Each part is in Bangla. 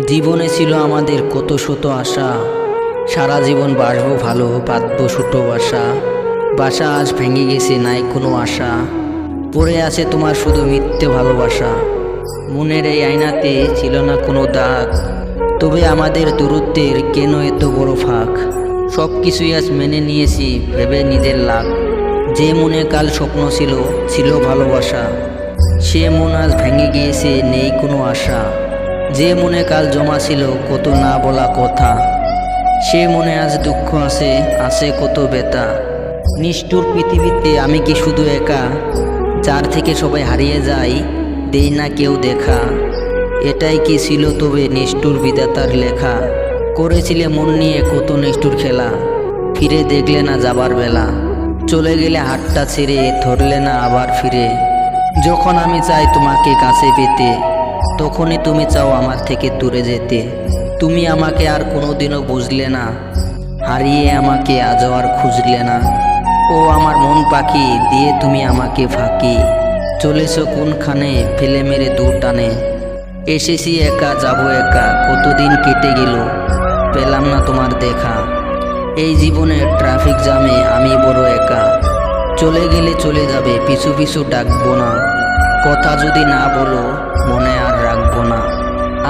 জীবনে ছিল আমাদের কত শত আশা। সারা জীবন বাসবো ভালো, বাঁধবো ছোটো বাসা। বাসা আজ ভেঙে গেছে, নাই কোনো আশা। পড়ে আছে তোমার শুধু মিথ্যে ভালোবাসা। মনের এই আয়নাতে ছিল না কোনো দাগ। তবে আমাদের দূরত্বের কেন এত বড় ফাঁক? সব কিছুই আজ মেনে নিয়েছি, ভেবে নিজের লাভ যে মনে কাল স্বপ্ন ছিল ছিল ভালোবাসা। সে মন আজ ভেঙে গিয়েছে, নেই কোনো আশা। যে মনে কাল জমা ছিল কত না বলা কথা, সে মনে আজ দুঃখ আছে আছে কত বেতা নিষ্ঠুর পৃথিবীতে আমি কি শুধু একা, যার থেকে সবাই হারিয়ে যায়, দেই না কেউ দেখা। এটাই কি ছিল তবে নিষ্ঠুর বিধাতার লেখা। করেছিলে মন নিয়ে কত নিষ্ঠুর খেলা, ফিরে দেখলে না যাবার বেলা। চলে গেলে হাতটা ছেড়ে, ধরলে না আবার ফিরে। যখন আমি চাই তোমাকে কাছে পেতে তখনই তুমি চাও আমার থেকে দূরে যেতে। তুমি আমাকে আর কোনোদিনও বুঝলে না। হারিয়ে আমাকে আজও আর খুঁজলে না। ও আমার মন পাখি, দিয়ে তুমি আমাকে ফাঁকি। চলেছ কোনখানে? ফেলে মেরে দূর টানে। এসেছি একা, যাব একা। কতদিন কেটে গেল? পেলাম না তোমার দেখা। এই জীবনে ট্রাফিক জ্যামে আমি বড় একা। চলে গেলে চলে যাবে, পিছু পিছু ডাকবো না। কথা যদি না বলো, মনে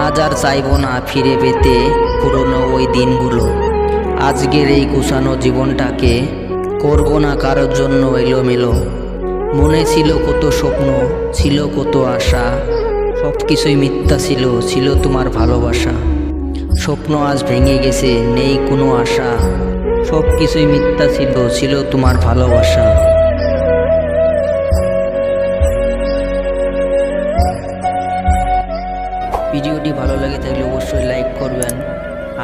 আজ আর চাইব না ফিরে পেতে পুরনো ওই দিনগুলো। আজকের এই গুছানো জীবনটাকে করব না কারোর জন্য এলোমেলো। মনে ছিল কত স্বপ্ন, ছিল কত আশা। সব কিছুই মিথ্যা ছিল ছিল তোমার ভালোবাসা। স্বপ্ন আজ ভেঙে গেছে, নেই কোনো আশা। সব কিছুই মিথ্যা ছিল ছিল তোমার ভালোবাসা। ভিডিওটি ভালো লাগে থাকলে অবশ্যই লাইক করবেন।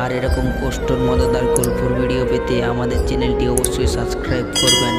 আর এরকম কষ্টর, মজাদার, গল্পর ভিডিও পেতে আমাদের চ্যানেলটি অবশ্যই সাবস্ক্রাইব করবেন।